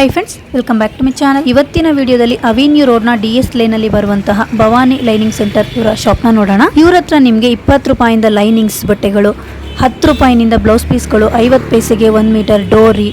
Hi friends welcome back to my channel ಇವತ್ತಿನ ವಿಡಿಯೋದಲ್ಲಿ avenue ರೋಡ್ನ D S ಲೈನಲ್ಲಿ ಬರುವಂತಹ ಭವಾನಿ ಲೈನಿಂಗ್ ಸೆಂಟರ್ ಇವರ ಶಾಪ್ನ ನೋಡೋಣ. ಇವ್ರ ಹತ್ರ ನಿಮಗೆ ಇಪ್ಪತ್ತು ರೂಪಾಯಿಂದ ಲೈನಿಂಗ್ಸ್ ಬಟ್ಟೆಗಳು, ಹತ್ತು ರೂಪಾಯಿನಿಂದ ಬ್ಲೌಸ್ ಪೀಸ್ಗಳು ಐವತ್ತು ಪೈಸೆಗೆ ಒಂದು ಮೀಟರ್ ಡೋರಿ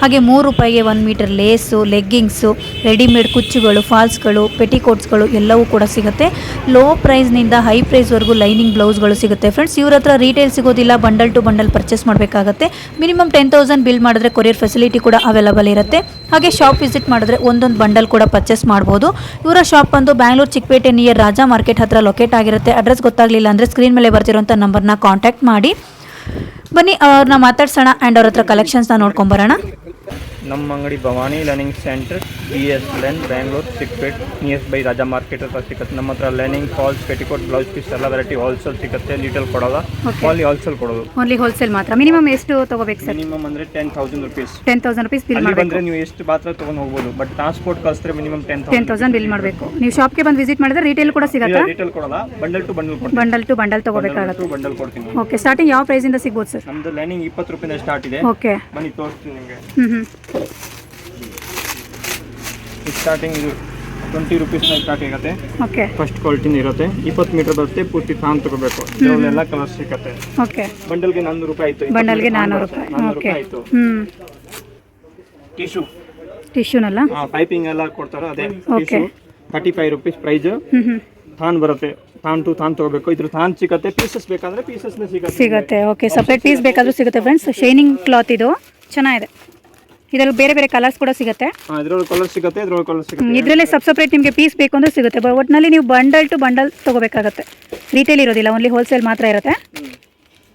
ಹಾಗೆ ಮೂರು ರೂಪಾಯಿಗೆ one metre lace leggings readymade ಕುಚ್ಚುಗಳು ಫಾಲ್ಸ್ಗಳು ಪೆಟಿಕೋಟ್ಸ್ಗಳು ಎಲ್ಲವೂ ಕೂಡ ಸಿಗುತ್ತೆ. ಲೋ ಪ್ರೈಸ್ನಿಂದ ಹೈ ಪ್ರೈಸ್ವರೆಗೂ ಲೈನಿಂಗ್ ಬ್ಲೌಸ್ಗಳು ಸಿಗುತ್ತೆ. ಫ್ರೆಂಡ್ಸ್ ಇವ್ರ ಹತ್ರ ರೀಟೇಲ್ ಸಿಗೋದಿಲ್ಲ ಬಂಡಲ್ ಟು ಬಂಡಲ್ ಪರ್ಚೇಸ್ ಮಾಡಬೇಕಾಗತ್ತೆ. ಮಿನಿಮಮ್ ಟೆನ್ ತೌಸಂಡ್ ಬಿಲ್ ಮಾಡಿದ್ರೆ ಕೊರಿಯರ್ ಫೆಸಿಲಿಟಿ ಕೂಡ ಅವೈಲಬಲ್ ಇರುತ್ತೆ. ಹಾಗೆ ಶಾಪ್ ವಿಸಿಟ್ ಮಾಡಿದ್ರೆ ಒಂದೊಂದು ಬಂಡಲ್ ಕೂಡ ಪರ್ಚೇಸ್ ಮಾಡ್ಬೋದು. ಇವರ ಶಾಪ್ ಬಂದು ಬ್ಯಾಂಗ್ಳೂರು ಚಿಕ್ಕಪೇಟೆ ನಿಯರ್ ರಾಜಾ ಮಾರ್ಕೆಟ್ ಹತ್ರ ಲೊಕೇಟ್ ಆಗಿರುತ್ತೆ. ಅಡ್ರೆಸ್ ಗೊತ್ತಾಗಲಿಲ್ಲ ಅಂದರೆ ಸ್ಕ್ರೀನ್ ಮೇಲೆ ಬರ್ತಿರೋಂಥ ನಂಬರ್ನ ಕಾಂಟ್ಯಾಕ್ಟ್ ಮಾಡಿ. ಬನ್ನಿ, ಅವ್ರನ್ನ ಮಾತಾಡ್ಸೋಣ ಆ್ಯಂಡ್ ಅವ್ರ ಹತ್ರ ಕಲೆಕ್ಷನ್ಸ್ನ ನೋಡ್ಕೊಂಬರೋಣ ನಮ್ಮ ಅಂಗಡಿ Bhavani learning centre B S lane Bangalore Chickpet nears by Raja market ಹತ್ರ ಸಿಗುತ್ತೆ ನಮ್ಮ ಹತ್ರ learning falls petticoat blouse piece ಎಲ್ಲ ವೆರೈಟಿ ಹೋಲ್ಸೇಲ್ ಸಿಗುತ್ತೆ ಲೀಟಲ್ ಕೊಡೋಲ್ಲ. ಓನ್ಲಿ ಹೋಲ್ಸೇಲ್ ಕೊಡೋದು. ಓನ್ಲಿ ಹೋಲ್ಸೇಲ್ ಮಾತ್ರ. ಮಿನಿಮಮ್ ಎಷ್ಟು ತಗೋಬೇಕು ಸರ್ ಮಿನಿಮಮ್ ಅಂದ್ರೆ ten thousand rupees ten thousand rupees bill ಬಂದ್ರೆ ನೀವು ಎಷ್ಟು ಮಾತ್ರ ತೊಗೊಂಡು ಹೋಗ್ಬೋದು ಬಟ್ ಟ್ರಾನ್ಸ್ಪೋರ್ಟ್ ಕಳಿಸಿದ್ರೆ minimum ten ten thousand bill ಮಾಡಬೇಕು. ನೀವು ಶಾಪ್ಗೆ ಬಂದು ವಿಸಿಟ್ ಮಾಡಿದ್ರೆ ರಿಟೇಲ್ ಕೂಡ ಸಿಗುತ್ತೆ? ರಿಟೇಲ್ ಕೊಡೋಲ್ಲ ಬಂಡಲ್ ಟು ಬಂಡಲ್ ಕೊಡ್ತೀನಿ. ಬಂಡಲ್ ಟು ಬಂಡಲ್ ತಗೋಬೇಕಾಗತ್ತೆ. ಬಂಡಲ್ ಕೊಡ್ತೀನಿ. ಓಕೆ ಸ್ಟಾರ್ಟಿಂಗ್ ಯಾವ ಪ್ರೈಸಿಂದ ಸಿಗ್ಬೋದು ಸರ್ ನಮ್ದು ಲೈನಿಂಗ್ ಇಪ್ಪತ್ತು ರೂಪಾಯಿಂದ ಸ್ಟಾರ್ಟ್ ಇದೆ. ಓಕೆ ಬನ್ನಿ ತೋರಿಸ್ತೀನಿ ನಿಮಗೆ. ಹ್ಞೂ ಹ್ಞೂ ಸ್ಟಾರ್ಟಿಂಗ್ ಇದು ಟ್ವೆಂಟಿ ರುಪೀಸ್ ಸ್ಟಾರ್ಟ್ ಆಗುತ್ತೆ. ಓಕೆ ಫಸ್ಟ್ ಕ್ವಾಲಿಟಿನ ಇರುತ್ತೆ. ಇಪ್ಪತ್ತು ಮೀಟರ್ ಬರುತ್ತೆ ಪೂರ್ತಿ ಫ್ಯಾನ್ ತಗೋಬೇಕು. ಎಲ್ಲ ಕಲರ್ ಸಿಗುತ್ತೆ. ಓಕೆ ಬಂಡಲ್ಗೆ ನಾನ್ನೂರು ರೂಪಾಯಿ ಆಯ್ತು. ಬಂಡಲ್ಗೆ ನಾನ್ನೂರು ರೂಪಾಯಿ. ಓಕೆ ಆಯ್ತು. ಟಿಶ್ಯೂ ಟಿಶ್ಯೂನಲ್ಲ ಪೈಪಿಂಗ್ ಎಲ್ಲ ಕೊಡ್ತಾರೆ ಅದೇ okay thirty five rupees price ತಾನ್ ಬರುತ್ತೆ. ತಾನ್ ಟು ತಾನ್ ತಗೋಬೇಕು. ಇದ್ರ ತಾನ್ ಸಿಗುತ್ತೆ ಪೀಸಸ್ ಬೇಕಾದ್ರೆ ಪೀಸಸ್ ಸಿಗುತ್ತೆ. ಸಿಗುತ್ತೆ. ಓಕೆ ಸಪ್ರೇಟ್ ಪೀಸ್ ಬೇಕಾದ್ರೂ ಸಿಗುತ್ತೆ ಫ್ರೆಂಡ್ಸ್ ಶೈನಿಂಗ್ ಕ್ಲಾತ್ ಇದು. ಚೆನ್ನಾಗಿದೆ. ಇದರಲ್ಲಿ ಬೇರೆ ಬೇರೆ ಕಲರ್ಸ್ ಕೂಡ ಸಿಗುತ್ತೆ. ಇದ್ರೊಳಗೆ ಕಲರ್ ಸಿಗುತ್ತೆ ಇದ್ರೊಳಗೆ ಕಲರ್ ಸಿಗುತ್ತೆ. ಇದರಲ್ಲೇ ಸಬ್ ಸಪ್ರೇಟ್ ನಿಮಗೆ ಪೀಸ್ ಬೇಕು ಅಂದ್ರೆ ಸಿಗುತ್ತೆ. ಬಟ್ ಒಟ್ಟಿನಲ್ಲಿ ನೀವು ಬಂಡಲ್ ಟು ಬಂಡಲ್ ತಗೋಬೇಕಾಗುತ್ತೆ. ರೀಟೇಲ್ ಇರೋದಿಲ್ಲ ಓನ್ಲಿ ಹೋಲ್ಸೇಲ್ ಮಾತ್ರ ಇರುತ್ತೆ.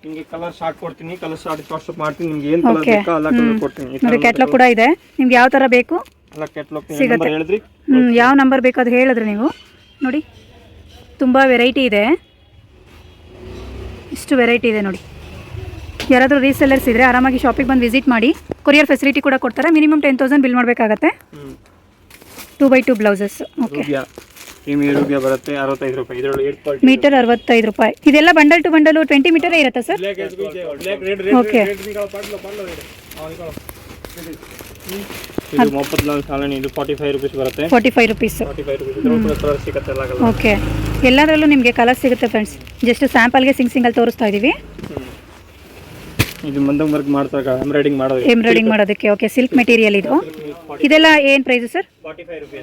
ನಿಮಗೆ ಕಲರ್ ಶಾರ್ಟ್ ಕೊಡ್ತೀನಿ ಕಲರ್ ಶಾರ್ಟ್ ಮಾಡ್ತೀನಿ ನಿಮ್ಗೆ ಏನ್ ಕಲರ್ ಬೇಕಾ ಎಲ್ಲ ಕಲರ್ ಕೊಡ್ತೀನಿ ನೋಡಿ ಕ್ಯಾಟ್ಲಾಗ್ ಕೂಡ ಇದೆ. ನಿಮ್ಗೆ ಯಾವ ಥರ ಬೇಕು? ಎಲ್ಲ ಸಿಗುತ್ತೆ. ಹೇಳಿದ್ರಿ? ಹ್ಞೂ ಯಾವ ನಂಬರ್ ಬೇಕು ಅದು ಹೇಳಿದ್ರೆ ನೀವು? ನೋಡಿ ತುಂಬ ವೆರೈಟಿ ಇದೆ. ಇಷ್ಟು ವೆರೈಟಿ ಇದೆ ನೋಡಿ. ಯಾರಾದರೂ ರೀಸೆಲ್ಲರ್ಸ್ ಇದ್ದರೆ ಆರಾಮಾಗಿ ಶಾಪಿಗೆ ಬಂದು ವಿಸಿಟ್ ಮಾಡಿ ಕೊರಿಯರ್ ಫೆಸಿಲಿಟಿ ಕೂಡ ಕೊಡ್ತಾರೆ. ಮಿನಿಮಮ್ ಟೆನ್ ತೌಸಂಡ್ ಬಿಲ್ ಮಾಡಬೇಕಾಗತ್ತೆ. Two by two blouses okay ಬರುತ್ತೆ ಅರವತ್ತೈದು ರೂಪಾಯಿ. ಮೀಟರ್ ಅರವತ್ತೈದು ರೂಪಾಯಿ. ಇದೆಲ್ಲ ಬಂಡಲ್ ಟು ಬಂಡಲು ಟ್ವೆಂಟಿ ಮೀಟರೇ ಇರುತ್ತೆ ಸರ್ ಓಕೆ ಇದು. ಮೊಪ್ಪತ್ ಸಾಲನಿ ಇದು ಫಾರ್ಟಿ ಫೈವ್ ರುಪೀಸ್ ಬರುತ್ತೆ. Forty five rupees forty five rupees ಇದ್ರೊಳಗೆ ಕಲರ್ ಸಿಗುತ್ತೆ ಎಲ್ಲ ಕಲರ್ ಓಕೆ ಎಲ್ಲದರಲ್ಲೂ ನಿಮಗೆ ಕಲರ್ ಸಿಗುತ್ತೆ ಫ್ರೆಂಡ್ಸ್ ಜಸ್ಟ್ ಸ್ಯಾಂಪಲ್ಗೆ ಸಿಂಗ್ ಸಿಂಗಲ್ ತೋರಿಸ್ತಾ ಇದ್ದೀವಿ ಇದು ಮಂದಂಗ್ ವರ್ಕ್ ಮಾಡ್ತಾರೆ ಎಂಬ್ರಾಯ್ಡಿಂಗ್ ಮಾಡೋದು ಎಂಬ್ರಾಯ್ಡಿಂಗ್ ಮಾಡೋದಕ್ಕೆ. ಓಕೆ ಸಿಲ್ಕ್ ಮೆಟೀರಿಯಲ್ ಇದು. ಇದೆಲ್ಲ ಏನು price sir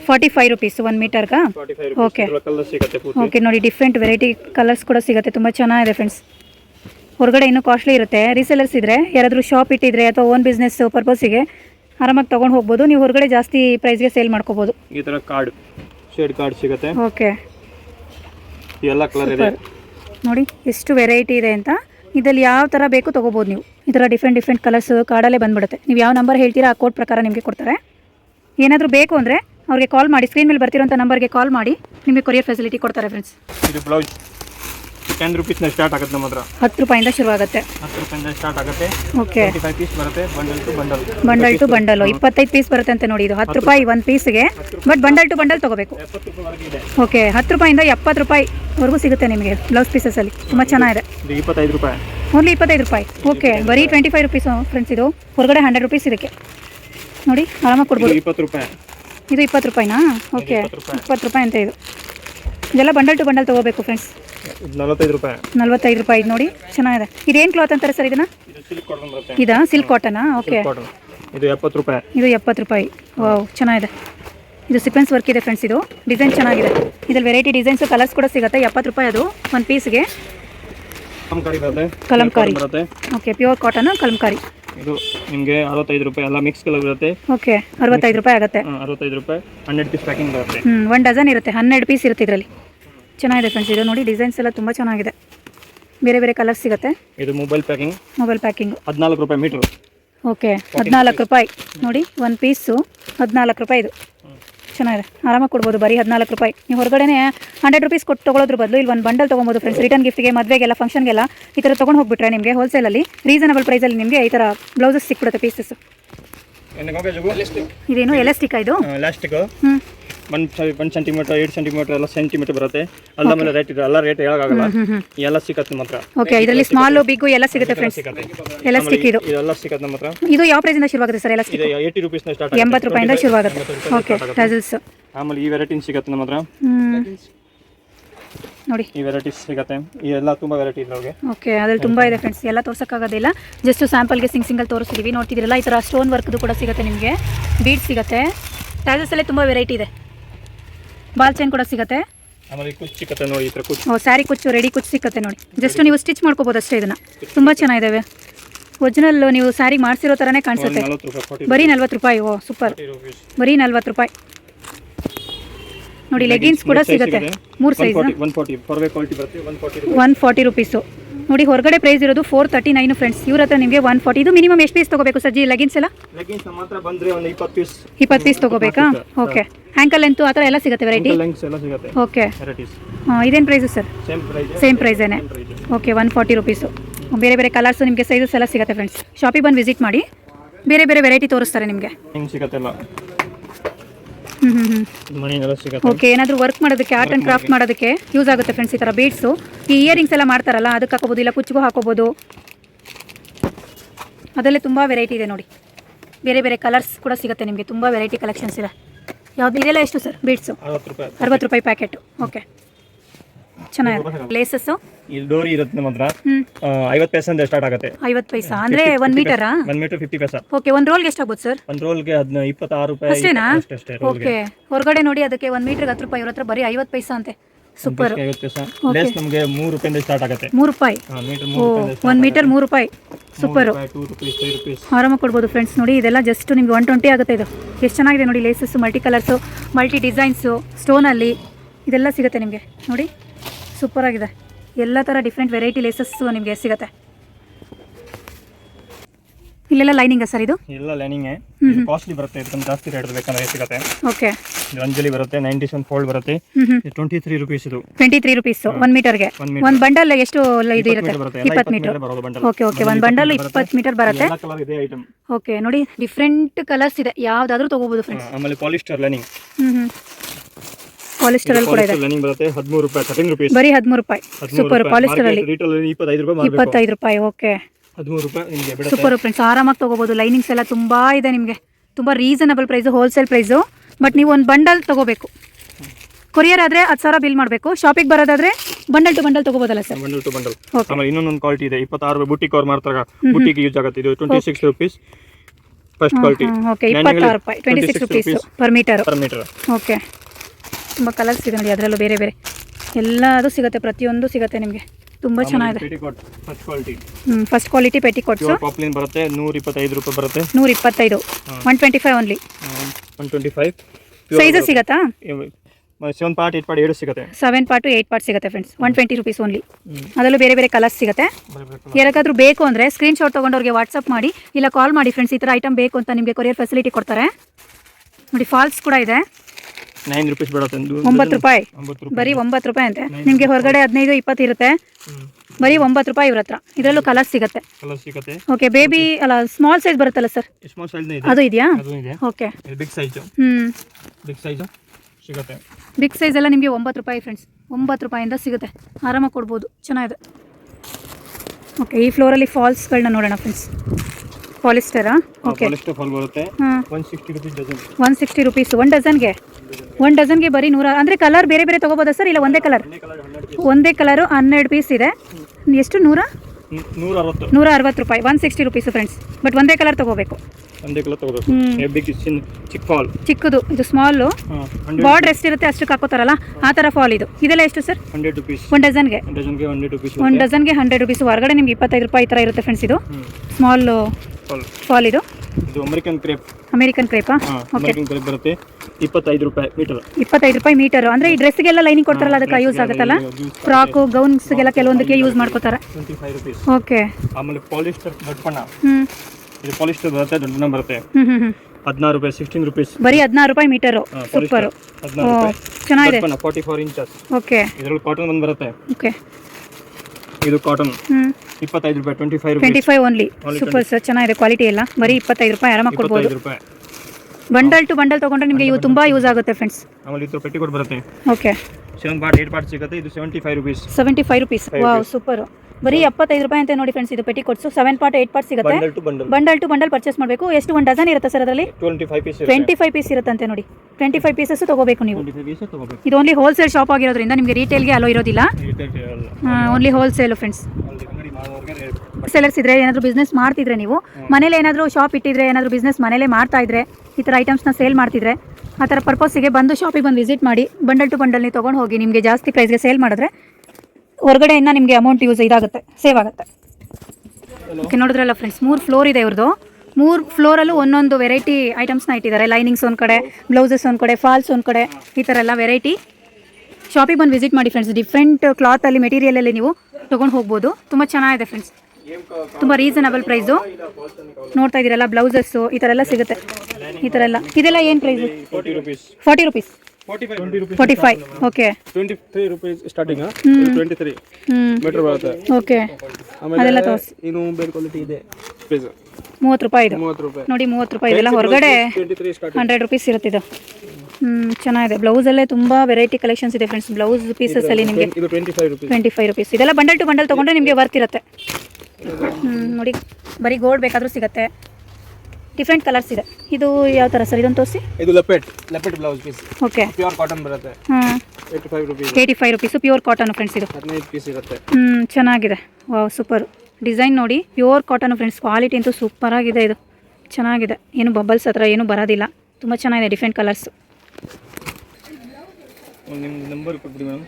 forty five rupees one ಮೀಟರ್ಗಾ okay okay ನೋಡಿ ಡಿಫ್ರೆಂಟ್ ವೆರೈಟಿ ಕಲರ್ಸ್ ಕೂಡ ಸಿಗುತ್ತೆ. ತುಂಬ ಚೆನ್ನಾಗಿದೆ ಫ್ರೆಂಡ್ಸ್ ಹೊರಗಡೆ ಇನ್ನೂ ಕಾಸ್ಟ್ಲಿ ಇರುತ್ತೆ. ರೀಸೆಲರ್ಸ್ ಇದ್ದರೆ ಯಾರಾದರೂ ಶಾಪ್ ಇಟ್ಟಿದ್ರೆ ಅಥವಾ ಓನ್ ಬಿಸ್ನೆಸ್ ಪರ್ಪಸ್ಸಿಗೆ ಆರಾಮಾಗಿ ತೊಗೊಂಡು ಹೋಗ್ಬೋದು. ನೀವು ಹೊರಗಡೆ ಜಾಸ್ತಿ ಪ್ರೈಸ್ಗೆ ಸೇಲ್ ಮಾಡ್ಕೋಬೋದು. ಈ ತರ ಕಾರ್ಡ್ ಶೇಡ್ ಕಾರ್ಡ್ ಸಿಗುತ್ತೆ. ಓಕೆ ಎಲ್ಲ ಕಲರ್ ಇದೆ. ನೋಡಿ ಎಷ್ಟು ವೆರೈಟಿ ಇದೆ ಅಂತ. ಇದರಲ್ಲಿ ಯಾವ ಥರ ಬೇಕು ತೊಗೋಬೋದು ನೀವು. ಈ ಥರ ಡಿಫ್ರೆಂಟ್ ಡಿಫ್ರೆಂಟ್ ಕಲರ್ಸ್ ಕಾರ್ಡಲ್ಲೇ ಬಂದ್ಬಿಡುತ್ತೆ. ನೀವು ಯಾವ ನಂಬರ್ ಹೇಳ್ತೀರಾ ಆ ಕೋಡ್ ಪ್ರಕಾರ ನಿಮಗೆ ಕೊಡ್ತಾರೆ. ಏನಾದರೂ ಬೇಕು ಅಂದರೆ ಅವ್ರಿಗೆ ಕಾಲ್ ಮಾಡಿ ಸ್ಕ್ರೀನ್ ಮೇಲೆ ಬರ್ತಿರೋಂಥ ನಂಬರ್ಗೆ ಕಾಲ್ ಮಾಡಿ, ನಿಮಗೆ ಕೊರಿಯರ್ ಫೆಸಿಲಿಟಿ ಕೊಡ್ತಾರೆ ಫ್ರೆಂಡ್ಸ್ ಇದು ಬ್ಲೌಸ್ ಟೆನ್ ರುಪೀಸ್ನ ಸ್ಟಾರ್ಟ್ ಆಗುತ್ತೆ ನಮ್ಮ ಹತ್ರ ಹತ್ತು ರೂಪಾಯಿಂದ ಶುರುವಾಗುತ್ತೆ ಹತ್ತು ರೂಪಾಯಿಂದ ಸ್ಟಾರ್ಟ್ ಆಗುತ್ತೆ. ಓಕೆ ಟ್ವೆಂಟಿ ಫೈವ್ ಪೀಸ್ ಬರುತ್ತೆ bundle to bundle bundle to bundle ಇಪ್ಪತ್ತೈದು ಪೀಸ್ ಬರುತ್ತೆ ಅಂತ ನೋಡಿ ಇದು. ಹತ್ತು ರೂಪಾಯಿ ಒಂದು ಪೀಸ್ಗೆ ಬಟ್ ಬಂಡಲ್ ಟು ಬಂಡಲ್ ತೊಗೋಬೇಕು. ಓಕೆ ಹತ್ತು ರೂಪಾಯಿಂದ ಎಪ್ಪತ್ತು ರೂಪಾಯಿವರೆಗೂ ಸಿಗುತ್ತೆ ನಿಮಗೆ ಬ್ಲೌಸ್ ಪೀಸಸಲ್ಲಿ ತುಂಬ ಚೆನ್ನಾಗಿದೆ. ಇಪ್ಪತ್ತೈದು ರೂಪಾಯಿ. ಓನ್ಲಿ ಇಪ್ಪತ್ತೈದು ರೂಪಾಯಿ. ಓಕೆ ಬರೀ ಟ್ವೆಂಟಿ ಫೈವ್ ರುಪೀಸ್ ಫ್ರೆಂಡ್ಸ್ ಇದು. ಹೊರಗಡೆ ಹಂಡ್ರೆಡ್ ರುಪೀಸ್ ಇದಕ್ಕೆ. ನೋಡಿ ಆರಾಮಾಗಿ ಕೊಡ್ಬೋದು. ಇಪ್ಪತ್ತು ರೂಪಾಯಿ. ಇದು ಇಪ್ಪತ್ತು ರೂಪಾಯಿನಾ? ಓಕೆ ಇಪ್ಪತ್ತು ರೂಪಾಯಿ. ಅಂತ ಇದು. ಇದೆಲ್ಲ ಬಂಡಲ್ ಟು ಬಂಡಲ್ ತೊಗೋಬೇಕು ಫ್ರೆಂಡ್ಸ್ ನಲವತ್ತೈದು ರೂಪಾಯಿ. ನಲ್ವತ್ತೈದು ರೂಪಾಯಿ ಇದು ನೋಡಿ ಚೆನ್ನಾಗಿದೆ. ಇದೇನು ಕ್ಲಾತ್ ಅಂತಾರೆ ಸರ್ ಇದನ್ನ? ಇದು ಸಿಲ್ಕ್ ಕಾಟನ್ ಓಕೆ ಇದು? ಎಪ್ಪತ್ತು ರೂಪಾಯಿ. ಇದು ಎಪ್ಪತ್ತು ರೂಪಾಯಿ. ವಾವ್ ಚೆನ್ನಾಗಿದೆ. ಇದು ಸಿಪೆನ್ಸ್ ವರ್ಕ್ ಇದೆ ಫ್ರೆಂಡ್ಸ್ ಇದು. ಡಿಸೈನ್ ಚೆನ್ನಾಗಿದೆ. ಇದ್ರಲ್ಲಿ ವೆರೈಟಿ ಡಿಸೈನ್ಸ್ ಕಲರ್ಸ್ ಕೂಡ ಸಿಗುತ್ತೆ. ಎಪ್ಪತ್ತು ರೂಪಾಯಿ ಅದು ಒಂದು ಪೀಸ್ಗೆ Kalamkari okay pure cotton Kalamkari. ಇದು ನಿಮಗೆ ಅರವತ್ತೈದು ರೂಪಾಯಿ. ಎಲ್ಲ ಮಿಕ್ಸ್ ಕಲರ್ ಇರುತ್ತೆ ಓಕೆ ಅರವತ್ತೈದು ರೂಪಾಯಿ ಆಗುತ್ತೆ. ಅರವತ್ತೈದು ರೂಪಾಯಿ. ಹಂಡ್ರೆಡ್ ಪೀಸ್ ಪ್ಯಾಕಿಂಗ್ ಬರುತ್ತೆ. ಹ್ಞೂ ಒಂದು ಡಜನ್ ಇರುತ್ತೆ. ಹನ್ನೆರಡು ಪೀಸ್ ಇರುತ್ತೆ ಇದರಲ್ಲಿ. ಚೆನ್ನಾಗಿದೆ ಫ್ರೆಂಡ್ಸ್ ಇದು ನೋಡಿ ಡಿಸೈನ್ಸ್ ಎಲ್ಲ ತುಂಬ ಚೆನ್ನಾಗಿದೆ. ಬೇರೆ ಬೇರೆ ಕಲರ್ ಸಿಗುತ್ತೆ. ಇದು ಮೊಬೈಲ್ ಪ್ಯಾಕಿಂಗ್ ಮೊಬೈಲ್ ಪ್ಯಾಕಿಂಗ್ ಹದಿನಾಲ್ಕು ರೂಪಾಯಿ ಮೀಟರ್ ಓಕೆ ಹದಿನಾಲ್ಕು ರೂಪಾಯಿ. ನೋಡಿ ಒನ್ ಪೀಸು ಹದಿನಾಲ್ಕು ರೂಪಾಯಿ ಇದು. ಚೆನ್ನಾಗಿದೆ. ಆರಾಮಾಗಿ ಕೊಡ್ಬೋದು ಬರೀ ಹದಿನಾಲ್ಕು ರೂಪಾಯಿ. ನೀವು ಹೊರಗಡೆನೆ ಹಂಡ್ರೆಡ್ ರುಪೀಸ್ ಕೊಟ್ಟು ತೊಗೊಳೋದ್ರ ಬದಲು ಇಲ್ಲಿ ಒಂದು ಬಂಡಲ್ ತೊಗೊಬೋದು ಫ್ರೆಂಡ್ಸ್ ರಿಟರ್ನ್ ಗಿಫ್ಟ್ಗೆ ಮದುವೆಗೆಲ್ಲ ಫಂಕ್ಷನ್ಗೆಲ್ಲ ಈ ಥರ ತೊಗೊಂಡು ಹೋಗ್ಬಿಟ್ರೆ ನಿಮಗೆ ಹೋಲ್ಸೇಲಲ್ಲಿ ರೀಸನಬಲ್ ಪ್ರೈಸಲ್ಲಿ ನಿಮಗೆ ಈ ಥರ ಬ್ಲೌಸಸ್ ಸಿಕ್ಬಿಡುತ್ತೆ ಪೀಸಸ್ ಇದೇನು ಎಲಾಸ್ಟಿಕ್ ಇದು? ಲಾಸ್ಟಿಕ್ ಹ್ಞೂ one one centimetre eight centimetre ಎಲ್ಲ ಸೆಂಟಿಮೀಟರ್ ಬರುತ್ತೆ. ಅಲ್ಲ ಮೇಲೆ ರೇಟ್ ಇದೆ ಎಲ್ಲ ರೇಟ್ ಹೇಳೋಕ್ಕಾಗಲ್ಲ. ಎಲ್ಲ ಸಿಕ್ಕತ್ತೆ ನಮ್ಮ ಹತ್ರ. ಓಕೆ ಇದರಲ್ಲಿ ಸ್ಮಾಲ್ ಬಿಗ್ ಎಲ್ಲ ಸಿಗುತ್ತೆ ಫ್ರೆಂಡ್ಸ್ ಎಲಾಸ್ಟಿಕ್ ಇದು. ಇದೆಲ್ಲ ಸಿಕ್ಕತ್ತೆ ನಮ್ಮ ಹತ್ರ. ಇದು ಯಾವ ಪ್ರೈಸಿಂದ ಶುರುವಾಗುತ್ತೆ ಸರ್? ಎಲಾಸ್ಟಿಕ್ ಇದು ಏಯ್ಟಿ ರುಪೀಸ್ನ ಸ್ಟಾರ್ಟ್ ಎಂಬತ್ತು ರೂಪಾಯಿಂದ ಶುರುವಾಗುತ್ತೆ. ಓಕೆ ಟಜಲ್ಸ್ ಆಮೇಲೆ ಈ ವೆರೈಟಿ ಸಿಗುತ್ತೆ ನಮ್ಮ ಹತ್ರ. ನೋಡಿ. ಈ ವೆರೈಟೀಸ್ ಸಿಗುತ್ತೆ. ಇದೆಲ್ಲ ತುಂಬ ವೆರೈಟಿ ಇದೆ ಓಕೆ ಅದ್ರಲ್ಲಿ ತುಂಬ ಇದೆ ಫ್ರೆಂಡ್ಸ್ ಎಲ್ಲ ತೋರ್ಸೋಕ್ಕಾಗೋದಿಲ್ಲ. ಜಸ್ಟ್ ಸ್ಯಾಂಪಲ್ಗೆ ಸಿಂಗ್ ಸಿಂಗಲ್ ತೋರಿಸ್ತೀವಿ. ನೋಡ್ತಿದ್ದೀರಲ್ಲ ಈ ಥರ ಸ್ಟೋನ್ ವರ್ಕ್ದು ಕೂಡ ಸಿಗುತ್ತೆ ನಿಮಗೆ. ಬೀಡ್ ಸಿಗುತ್ತೆ. ಟ್ಯಾಸಲ್ಸಲ್ಲೇ ತುಂಬ ವೆರೈಟಿ ಇದೆ. ಬಾಲ್ ಚೈನ್ ಕೂಡ ಸಿಗುತ್ತೆ? ಆಮೇಲೆ ಈ ಕುಚ್ ಸಿಕ್ಕತ್ತೆ ನೋಡಿ ಈ ಥರ ಕುಚ್ ಓ ಸ್ಯಾರಿ ಕುಚ್ಚು ರೆಡಿ ಕುಚ್ಚು ಸಿಕ್ಕತ್ತೆ ನೋಡಿ. ಜಸ್ಟ್ ನೀವು ಸ್ಟಿಚ್ ಮಾಡ್ಕೋಬೋದು ಅಷ್ಟೇ ಇದನ್ನ. ತುಂಬಾ ಚೆನ್ನಾಗಿದಾವೆ. ಒರಿಜಿನಲ್ ನೀವು ಸ್ಯಾರಿ ಮಾಡಿಸಿರೋ ಥರನೇ ಕಾಣಿಸುತ್ತೆ. ಬರೀ ನಲ್ವತ್ತು ರೂಪಾಯಿ ಓ ಸೂಪರ್ ಬರೀ ನಲ್ವತ್ತು ರೂಪಾಯಿ. ನೋಡಿ ಲೆಗಿನ್ಸ್ ಕೂಡ ಸಿಗುತ್ತೆ. ಮೂರು ಸೈಜ್ ಒನ್ ಫಾರ್ಟಿ ರುಪೀಸು. ನೋಡಿ ಹೊರಗಡೆ ಪ್ರೈಸ್ ಇರೋದು ಫೋರ್ ತರ್ಟಿ ನೈನು ಫ್ರೆಂಡ್ಸ್ ಇವ್ರ ಹತ್ರ ನಿಮಗೆ ಒನ್ ಫಾರ್ಟಿ ಇದು ಮಿನಿಮಮ್ ಎಷ್ಟು ಪೀಸ್ ತಗೋಬೇಕು ಸಜ್ಜಿ ಲೆಗಿನ್ಸ್ ಎಲ್ಲ? ಇಪ್ಪತ್ತು ಪೀಸ್ ತೊಗೋಬೇಕಾ? ಓಕೆ ಹ್ಯಾಂಕಲ್ ಲೆಂತ್ ಆ ಥರ ಎಲ್ಲ ಸಿಗುತ್ತೆ ವೆರೈಟಿ ಸಿಗುತ್ತೆ. ಓಕೆ ಇದೇನು price sir? Same price same ಪ್ರೈಸೇನೆ okay one forty rupees ಬೇರೆ ಬೇರೆ ಕಲರ್ಸು ನಿಮಗೆ ಸೈಜಸ್ ಎಲ್ಲ ಸಿಗುತ್ತೆ ಫ್ರೆಂಡ್ಸ್ ಶಾಪಿಗೆ ಬಂದು ವಿಸಿಟ್ ಮಾಡಿ. ಬೇರೆ ಬೇರೆ ವೆರೈಟಿ ತೋರಿಸ್ತಾರೆ ನಿಮಗೆ ಹಿಂಗೆ ಸಿಗತ್ತೆಲ್ಲ ಹ್ಞೂ ಹ್ಞೂ ಹ್ಞೂ ಮಣಿನೆಲ್ಲ ಸಿಗುತ್ತೆ. ಓಕೆ ಏನಾದರೂ ವರ್ಕ್ ಮಾಡೋದಕ್ಕೆ ಆರ್ಟ್ ಆ್ಯಂಡ್ ಕ್ರಾಫ್ಟ್ ಮಾಡೋದಕ್ಕೆ ಯೂಸ್ ಆಗುತ್ತೆ ಫ್ರೆಂಡ್ಸ್ ಈ ಥರ ಬೀಡ್ಸು ಈ ಇಯರಿಂಗ್ಸ್ ಎಲ್ಲ ಮಾಡ್ತಾರಲ್ಲ ಅದಕ್ಕೆ ಹಾಕೋಬೋದು ಇಲ್ಲ ಕುಚ್ಚಿಗೂ ಹಾಕೋಬೋದು ಅದರಲ್ಲೇ ತುಂಬ ವೆರೈಟಿ ಇದೆ ನೋಡಿ. ಬೇರೆ ಬೇರೆ ಕಲರ್ಸ್ ಕೂಡ ಸಿಗುತ್ತೆ ನಿಮಗೆ ತುಂಬ ವೆರೈಟಿ ಕಲೆಕ್ಷನ್ಸ್ ಇದೆ. ಯಾವ್ದು ಇದೆಲ್ಲ ಎಷ್ಟು ಸರ್ ಬೀಡ್ಸು ಅರವತ್ತು ರೂಪಾಯಿ. ಅರವತ್ತು ರೂಪಾಯಿ ಪ್ಯಾಕೆಟು ಓಕೆ ಚೆನ್ನಾಗಿದೆ ಲೇಸಸ್ಸು ಇಲ್ಲಿ ಡೋರಿ ಇರುತ್ತೆ ನಮ್ಮ ಹತ್ರ. ಐವತ್ತು ಪೈಸೆಯಿಂದ ಸ್ಟಾರ್ಟ್ ಆಗುತ್ತೆ. ಐವತ್ತು ಪೈಸಾ ಅಂದ್ರೆ one ಮೀಟರಾ one metre fifty paisa okay ಒಂದು ರೋಲ್ಗೆ ಎಷ್ಟಾಗ್ಬೋದು ಸರ್ ಒಂದು ರೋಲ್ಗೆ ಹದಿನ ಇಪ್ಪತ್ತಾರು ರೂಪಾಯಿ ಅಷ್ಟೇನಾ? ಓಕೆ ಹೊರಗಡೆ ನೋಡಿ ಅದಕ್ಕೆ ಒಂದು ಮೀಟರ್ಗೆ ಹತ್ತು ರೂಪಾಯಿ ಇವ್ರ ಹತ್ರ ಬರೀ ಐವತ್ತು ಪೈಸಾ ಅಂತೆ. ಸೂಪರ್ ಐವತ್ತು ಪೈಸಾ ಲೆಸ್ ನಮಗೆ ಮೂರು ರೂಪಾಯಿಂದ ಸ್ಟಾರ್ಟ್ ಆಗುತ್ತೆ. ಮೂರು ರೂಪಾಯಿ? ಮೀಟರ್ ಓ ಒಂದು ಮೀಟರ್ ಮೂರು ರೂಪಾಯಿ. Super two rupees three rupees ಆರಾಮಾಗಿ ಕೊಡ್ಬೋದು ಫ್ರೆಂಡ್ಸ್ ನೋಡಿ ಇದೆಲ್ಲ ಜಸ್ಟ್ ನಿಮ್ಗೆ ಒನ್ ಟ್ವೆಂಟಿ ಆಗುತ್ತೆ ಇದು. ಎಷ್ಟು ಚೆನ್ನಾಗಿದೆ ನೋಡಿ laces multi colours multi designs ಸ್ಟೋನಲ್ಲಿ ಇದೆಲ್ಲ ಸಿಗುತ್ತೆ ನಿಮಗೆ. ನೋಡಿ. ಸೂಪರಾಗಿದೆ. ಎಲ್ಲ ಥರ ಡಿಫ್ರೆಂಟ್ ವೆರೈಟಿ ಲೇಸಸ್ಸು ನಿಮಗೆ ಸಿಗುತ್ತೆ. ಇಲ್ಲೆಲ್ಲ ಲೈನಿಂಗಾ ಸರ್ ಇದು? ಇಲ್ಲ ಲೈನಿಂಗ್ ಕಾಸ್ಟ್ಲಿ ಬರುತ್ತೆ ಇದು ಜಾಸ್ತಿ ರೇಟ್ ಬೇಕಂದ್ರೆ ಸಿಗುತ್ತೆ? ಓಕೆ ಇದು ಅಂಜಲಿ ಬರುತ್ತೆ ನೈಂಟಿ ಸೆವೆನ್ ಫೋಲ್ಡ್ ಬರುತ್ತೆ. ಟ್ವೆಂಟಿ ತ್ರೀ ರುಪೀಸ್ ಇದು. ಟ್ವೆಂಟಿ ತ್ರೀ ರುಪೀಸ್ ಒನ್ ಮೀಟರ್ಗೆ ಒಂದು ಬಂಡಲ್ ಎಷ್ಟು ಇದು ಇರುತ್ತೆ? ಇಪ್ಪತ್ತು ಮೀಟರ್ ಓಕೆ ಓಕೆ ಒಂದು ಬಂಡಲ್ ಇಪ್ಪತ್ತು ಮೀಟರ್ ಬರುತ್ತೆ. ಎಲ್ಲ ಕಲರ್ ಇದೆ ಐಟಮ್ ಓಕೆ ನೋಡಿ ಡಿಫ್ರೆಂಟ್ ಕಲರ್ಸ್ ಇದೆ. ಯಾವ್ದಾದ್ರೂ ತಗೋಬಹುದು ಫ್ರೆಂಡ್ಸ್ ಆಮೇಲೆ ಪಾಲಿಸ್ಟರ್ ಲೈನಿಂಗ್ ಹ್ಞೂ ಅಲ್ಲಿ ಕೂಡ ಇದೆ. ಲೈನಿಂಗ್ ಬರುತ್ತೆ. ಹದಿಮೂರು ರೂಪಾಯಿ ಕಟಿಂಗ್ ರೂಪೀಸ್ ಬರೀ ಹದಿಮೂರು ರೂಪಾಯಿ. ಸೂಪರ್ ಪಾಲಿಸ್ಟರ್ ಅಲ್ಲಿ. ಇಪ್ಪತ್ತೈದು ರೂಪಾಯಿ ಮಾರ್ಬೇಕು. ಇಪ್ಪತ್ತೈದು ರೂಪಾಯಿ ಓಕೆ ಹದಿಮೂರು ರೂಪಾಯಿ ನಿಮಗೆ ಬಿಡುತ್ತೆ. ಸೂಪರ್ ಫ್ರೆಂಡ್ಸ್ ಆರಾಮಾಗಿ ತಗೋಬಹುದು ಲೈನಿಂಗ್ಸ್ ಎಲ್ಲ ತುಂಬಾ ಇದೆ ನಿಮಗೆ. ತುಂಬಾ reasonable price wholesale price but ನೀವು ಒಂದು ಬಂಡಲ್ ತಗೋಬೇಕು. ಕೊರಿಯರ್ ಆದ್ರೆ ಹತ್ತು ಸಾವಿರ ಬಿಲ್ ಮಾಡಬೇಕು. ಶಾಪಿಗೆ ಬರೋದಾದ್ರೆ ಬಂಡಲ್ ಟು ಬಂಡಲ್ ತಗೋಬೋದಲ್ಲ ಸರ್ ಬಂಡಲ್ ಟು ಬಂಡಲ್. ಆಮೇಲೆ ಇನ್ನೊಂದು ಕ್ವಾಲಿಟಿ ಇದೆ. ಇಪ್ಪತ್ತಾರು ರೂಪಾಯಿ ಬುಟ್ಟಿಗೆ ಕವರ್ ಮಾಡ್ತಾರೆ ಬುಟ್ಟಿಗೆ ಯೂಸ್ ಆಗುತ್ತೆ. ಇದು twenty six rupees first quality okay ಇಪ್ಪತ್ತಾರು ರೂಪಾಯಿ. Twenty six rupees per metre per metre okay ತುಂಬ ಕಲರ್ಸ್ ಇದೆ ನೋಡಿ ಅದರಲ್ಲೂ ಬೇರೆ ಬೇರೆ. ಎಲ್ಲದೂ ಸಿಗುತ್ತೆ ಪ್ರತಿಯೊಂದು ಸಿಗುತ್ತೆ ನಿಮಗೆ. ತುಂಬ ಚೆನ್ನಾಗಿದೆ. ಫಸ್ಟ್ ಕ್ವಾಲಿಟಿ ಹ್ಞೂ first quality petticoats. Poplin ಬರುತ್ತೆ ನೂರ ಇಪ್ಪತ್ತೈದು ರೂಪಾಯಿ ಬರುತ್ತೆ. ನೂರ ಇಪ್ಪತ್ತೈದು one twenty five only one twenty five size ಸಿಗತ್ತಾ? ಸೆವೆನ್ ಪಾರ್ಟ್ ಏಟ್ ಪಾರ್ಟ್ ಏಳು ಸಿಗುತ್ತೆ. ಸೆವೆನ್ ಪಾರ್ಟ್ ಏಟ್ ಪಾರ್ಟ್ ಸಿಗುತ್ತೆ friends one twenty rupees only ಅದರಲ್ಲೂ ಬೇರೆ ಬೇರೆ ಕಲರ್ಸ್ ಸಿಗುತ್ತೆ. ಯಾರಿಗಾದ್ರೂ ಬೇಕು ಅಂದರೆ ಸ್ಕ್ರೀನ್ಶಾಟ್ ತೊಗೊಂಡವ್ರಿಗೆ ವಾಟ್ಸಪ್ ಮಾಡಿ ಇಲ್ಲ ಕಾಲ್ ಮಾಡಿ ಫ್ರೆಂಡ್ಸ್ ಈ ಥರ ಐಟಮ್ ಬೇಕು ಅಂತ ನಿಮಗೆ ಕೊರಿಯರ್ ಫೆಸಿಲಿಟಿ ಕೊಡ್ತಾರೆ. ನೋಡಿ ಫಾಲ್ಸ್ ಕೂಡ ಇದೆ. ನೈನ್ ರುಪೀಸ್ ಬರುತ್ತೆ ಒಂದು ಒಂಬತ್ತು ರೂಪಾಯಿ? ಒಂಬತ್ತು ರೂಪಾಯಿ. ಬರೀ ಒಂಬತ್ತು ರೂಪಾಯಿ ಅಂತೆ? ನಿಮಗೆ ಹೊರಗಡೆ ಹದಿನೈದು ಇಪ್ಪತ್ತು ಇರುತ್ತೆ? ಬರೀ ಒಂಬತ್ತು ರೂಪಾಯಿ ಇವ್ರ ಹತ್ರ. ಇದರಲ್ಲೂ ಕಲರ್ಸ್ ಸಿಗುತ್ತೆ. ಕಲರ್ ಸಿಗುತ್ತೆ. ಓಕೆ ಬೇಬಿ ಅಲ್ಲ ಸ್ಮಾಲ್ ಸೈಜ್ ಬರುತ್ತಲ್ಲ ಸರ್ ಸ್ಮಾಲ್ ಸೈಜ್ ಇದೆ. ಅದು ಇದೆಯಾ? ಅದು ಇದೆ. ಓಕೆ ಬಿಗ್ ಸೈಜ್ ಹ್ಞೂ ಬಿಗ್ ಸೈಜ್ ಸಿಗುತ್ತೆ. ಬಿಗ್ ಸೈಜ್ ಎಲ್ಲ ನಿಮಗೆ ಒಂಬತ್ತು ರೂಪಾಯಿ ಫ್ರೆಂಡ್ಸ್ ಒಂಬತ್ತು ರೂಪಾಯಿಂದ ಸಿಗುತ್ತೆ. ಆರಾಮಾಗಿ ಕೊಡ್ಬೋದು. ಚೆನ್ನಾಗಿದೆ. ಓಕೆ ಈ ಫ್ಲೋರಲ್ಲಿ ಫಾಲ್ಸ್ಗಳನ್ನ ನೋಡೋಣ ಫ್ರೆಂಡ್ಸ್ ಪಾಲಿಸ್ಟರಾ ಓಕೆ ಪಾಲಿಸ್ಟರ್ ಫಾಲ್ ಬರುತ್ತೆ. ಹಾಂ. One sixty rupees dozen one sixty rupees one ಡಜನ್ಗೆ one ಡಜನ್ಗೆ ಬರೀ ನೂರ ಅಂದರೆ ಕಲರ್ ಬೇರೆ ಬೇರೆ ತೊಗೋಬೋದಾ ಸರ್ ಇಲ್ಲ ಒಂದೇ ಕಲರ್ ಒಂದೇ ಕಲರ್ ಹನ್ನೆರಡು ಪೀಸ್ ಇದೆ. ಎಷ್ಟು ನೂರ? ನೂರ ಅರವತ್ತು ರೂಪಾಯಿ. One sixty rupees friends but ಒಂದೇ ಕಲರ್ ತೊಗೋಬೇಕು. ಚಿಕ್ಕದು ಇದು ಸ್ಮಾಲ್ ಬಾರ್ಡರ್ ಎಷ್ಟು ಇರುತ್ತೆ ಅಷ್ಟಕ್ಕೆ ಹಾಕೋತಾರಲ್ಲ? ಆ ಥರ ಫಾಲ್ ಇದು. ಇದೆಲ್ಲ ಎಷ್ಟು ಸರ್ ಹಂಡ್ರೆಡ್ ರುಪೀಸ್ ಒನ್ ಡಜನ್ಗೆ ಒನ್ ಡಜನ್ಗೆ ಹಂಡ್ರೆಡ್ ರುಪೀಸ್ ಹೊರಗಡೆ ನಿಮ್ಗೆ ಇಪ್ಪತ್ತೈದು ರೂಪಾಯಿ ಈ ಥರ ಇರುತ್ತೆ ಫ್ರೆಂಡ್ಸ್ ಇದು. ಸ್ಮಾಲ್ ಫಾಲ್ ಇದು. ಇದು ಅಮೆರಿಕನ್ ಕ್ರೇಪ್ ಅಮೆರಿಕನ್ ಕ್ರೇಪಾ ಓಕೆ ಅಮೆರಿಕನ್ ಕ್ರೇಪ್ ಬರುತ್ತೆ. ಇಪ್ಪತ್ತೈದು ರೂಪಾಯಿ ಮೀಟರ್. ಇಪ್ಪತ್ತೈದು ರೂಪಾಯಿ ಮೀಟರ್. ಅಂದ್ರೆ ಈ ಡ್ರೆಸ್ಗೆಲ್ಲ ಲೈನಿಂಗ್ ಕೊಡ್ತಾರಲ್ಲ ಅದಕ್ಕೆ ಯೂಸ್ ಆಗುತ್ತಲ್ಲ? ಫ್ರಾಕು ಗೌನ್ಸ್ಗೆಲ್ಲ ಕೆಲವೊಂದಕ್ಕೆ ಯೂಸ್ ಮಾಡ್ಕೋತಾರೆ. ಓಕೆ ಆಮೇಲೆ ಪಾಲಿಸ್ಟರ್ ದೊಡ್ಡಪಣ್ಣ. ಹ್ಞೂ ಇದು ಪಾಲಿಸ್ಟರ್ ಬರುತ್ತೆ ನಂಬರ್ ಬರುತ್ತೆ. ಹದಿನಾರು ರೂಪಾಯಿ ಸಿಕ್ಸ್ಟೀನ್ ರುಪೀಸ್ ಬರೀ ಹದಿನಾರು ರೂಪಾಯಿ ಮೀಟರ್. ಸೂಪರ್ ಚೆನ್ನಾಗಿದೆ. ಫಾರ್ಟಿ ಫೋರ್ ಇಂಚಸ್ ಓಕೆ ಇದರಲ್ಲಿ ಕಾಟನ್ ಬಂದು ಬರುತ್ತೆ. ಓಕೆ ಇದು ಕಾಟನ್ ಇಪ್ಪತ್ತೈದು ರೂಪಾಯಿ twenty five twenty five only super sir ಚೆನ್ನಾಗಿದೆ ಕ್ವಾಲಿಟಿ ಎಲ್ಲ. ಬರೀ ಇಪ್ಪತ್ತೈದು ರೂಪಾಯಿ ಆರಾಮಾಗಿ ಕೊಡ್ಬೋದು. ರೂಪಾಯಿ. ಬಂಡಲ್ ಟು ಬಂಡಲ್ ತಗೊಂಡ್ರೆ ನಿಮಗೆ ಇವು ತುಂಬಾ ಯೂಸ್ ಆಗುತ್ತೆ ಫ್ರೆಂಡ್ಸ್ ಆಮೇಲೆ ಪೆಟ್ಟಿ ಕೊಡ್ ಬರುತ್ತೆ. Okay seven part eight part ಸಿಗುತ್ತೆ. ಇದು seventy five rupees seventy five rupees wow super ಬರೀ ಎಪ್ಪತ್ತೈದು ರೂಪಾಯಿ ಅಂತ ನೋಡಿ ಫ್ರೆಂಡ್ಸ್ ಇದು petticoats. Seven part eight part ಸಿಗುತ್ತೆ. Bundle to bundle bundle to bundle purchase ಮಾಡಬೇಕು. ಎಷ್ಟು ಒಂದು ಡಜನ್ ಇರುತ್ತೆ ಸರ್ ಅದರಲ್ಲಿ? ಟ್ವೆಂಟಿ ಫೈವ್ ಪೀಸ್ ಇರುತ್ತಂತೆ ನೋಡಿ. ಟ್ವೆಂಟಿ ಫೈವ್ ಪೀಸಸ್ ತಗೋಬೇಕು ನೀವು. ಇದು ಓನ್ಲಿ ಹೋಲ್ಸೇಲ್ ಶಾಪ್ ಆಗಿರೋದ್ರಿಂದ ನಿಮಗೆ ರೀಟೇಲ್ಗೆ ಅಲೋ ಇರೋದಿಲ್ಲ. ಓನ್ಲಿ ಹೋಲ್ಸೇಲ್ ಫ್ರೆಂಡ್ಸ್ ಸೆಲರ್ಸ್ ಇದ್ರೆ ಏನಾದರೂ ಬಿಸ್ನೆಸ್ ಮಾಡ್ತಿದ್ರೆ ನೀವು ಮನೇಲಿ ಏನಾದರೂ ಶಾಪ್ ಇಟ್ಟಿದ್ರೆ ಏನಾದರೂ ಬಿಸ್ನೆಸ್ ಮನೇಲೇ ಮಾಡ್ತಾ ಇದ್ರೆ ಈ ಥರ ಐಟಮ್ಸ್ನ ಸೇಲ್ ಮಾಡ್ತಿದ್ರೆ ಆ ಥರ ಪರ್ಪಸ್ಸಿಗೆ ಬಂದು ಶಾಪಿಗೆ ಬಂದು ವಿಸಿಟ್ ಮಾಡಿ ಬಂಡಲ್ ಟು ಬಂಡಲ್ ನೀವು ತೊಗೊಂಡು ಹೋಗಿ ನಿಮಗೆ ಜಾಸ್ತಿ ಪ್ರೈಸ್ಗೆ ಸೇಲ್ ಮಾಡಿದ್ರೆ ಹೊರಗಡೆಯಿಂದ ನಿಮಗೆ ಅಮೌಂಟ್ ಯೂಸ್ ಇದಾಗುತ್ತೆ ಸೇವ್ ಆಗುತ್ತೆ. ಓಕೆ ನೋಡಿದ್ರಲ್ಲ ಫ್ರೆಂಡ್ಸ್ ಮೂರು ಫ್ಲೋರ್ ಇದೆ ಇವ್ರದ್ದು ಮೂರು ಫ್ಲೋರಲ್ಲೂ ಒಂದೊಂದು ವೆರೈಟಿ ಐಟಮ್ಸ್ನ ಇಟ್ಟಿದ್ದಾರೆ. ಲೈನಿಂಗ್ಸ್ ಒಂದು ಕಡೆ ಬ್ಲೌಸಸ್ ಒಂದು ಕಡೆ ಫಾಲ್ಸ್ ಒಂದು ಕಡೆ ಈ ಥರ ಎಲ್ಲ ವೆರೈಟಿ ಶಾಪಿಗೆ ಬಂದು ವಿಸಿಟ್ ಮಾಡಿ ಫ್ರೆಂಡ್ಸ್ ಡಿಫ್ರೆಂಟ್ ಕ್ಲಾತಲ್ಲಿ ಮೆಟೀರಿಯಲಲ್ಲಿ ನೀವು ತೊಗೊಂಡು ಹೋಗ್ಬೋದು. ತುಂಬ ಚೆನ್ನಾಗಿದೆ ಫ್ರೆಂಡ್ಸ್ ತುಂಬ ರೀಸನಬಲ್ ಪ್ರೈಸು ನೋಡ್ತಾ ಇದ್ದೀರಲ್ಲ ಬ್ಲೌಸಸ್ಸು ಈ ಥರ ಎಲ್ಲ ಸಿಗುತ್ತೆ. ಈ ಥರ ಎಲ್ಲ. ಇದೆಲ್ಲ ಏನು price forty rupees forty five okay twenty three rupees starting twenty three ಹ್ಞೂ ಮೀಟರ್ ಬರುತ್ತೆ. ಓಕೆ ಅದೆಲ್ಲ ತೋರಿಸಿ ಇನ್ನು ಬೇರೆ ಕ್ವಾಲಿಟಿ ಇದೆ. ಪ್ರೈಸ್ ಮೂವತ್ತು ರೂಪಾಯಿ ಇದೆ. ಮೂವತ್ತು ರೂಪಾಯಿ. ನೋಡಿ ಮೂವತ್ತು ರೂಪಾಯಿ ಇದೆಲ್ಲ ಹೊರಗಡೆ ಹಂಡ್ರೆಡ್ ರುಪೀಸ್ ಇರುತ್ತೆ ಇದು ಚೆನ್ನಾಗಿದೆ. ಬ್ಲೌಸಲ್ಲೇ ತುಂಬ ವೆರೈಟಿ ಕಲೆಕ್ಷನ್ಸ್ ಇದೆ ಫ್ರೆಂಡ್ಸ್ ಬ್ಲೌಸ್ ಪೀಸಸ್ಸಲ್ಲಿ ನಿಮಗೆ ಇದು ಟ್ವೆಂಟಿ ಫೈವ್ ರುಪೀಸ್ ಇದೆಲ್ಲ ಬಂಡಲ್ ಟು ಬಂಡಲ್ ತೊಗೊಂಡ್ರೆ ನಿಮಗೆ ವರ್ತ್ ಇರುತ್ತೆ. ನೋಡಿ ಬರೀ ಗೋಲ್ಡ್ ಬೇಕಾದರೂ ಸಿಗುತ್ತೆ. ಡಿಫ್ರೆಂಟ್ ಕಲರ್ಸ್ ಇದೆ. ಇದು ಯಾವ ಥರ ಸರ್? ಇದೊಂದು ತೋರಿಸಿ. ಇದು lappet lappet blouse piece okay pure cotton ಬರುತ್ತೆ. Eighty five rupees eighty five rupees pure cotton friends ಇದು. ಹದಿನೈದು ಪೀಸ್ ಇರುತ್ತೆ. ಹ್ಞೂ ಚೆನ್ನಾಗಿದೆ. ವಾವ್ ಸೂಪರ್ ಡಿಸೈನ್ ನೋಡಿ ಪ್ಯೂರ್ ಕಾಟನ್ ಫ್ರೆಂಡ್ಸ್ ಕ್ವಾಲಿಟಿ ಅಂತೂ ಸೂಪರಾಗಿದೆ ಇದು. ಚೆನ್ನಾಗಿದೆ. ಏನು ಬಬಲ್ಸ್ ಹತ್ರ ಏನು ಬರೋದಿಲ್ಲ. ತುಂಬ ಚೆನ್ನಾಗಿದೆ ಡಿಫ್ರೆಂಟ್ ಕಲರ್ಸು ನಿಮ್ಮ ನಂಬರ್ ಕೊಟ್ಬಿಡಿ ಮೇಡಮ್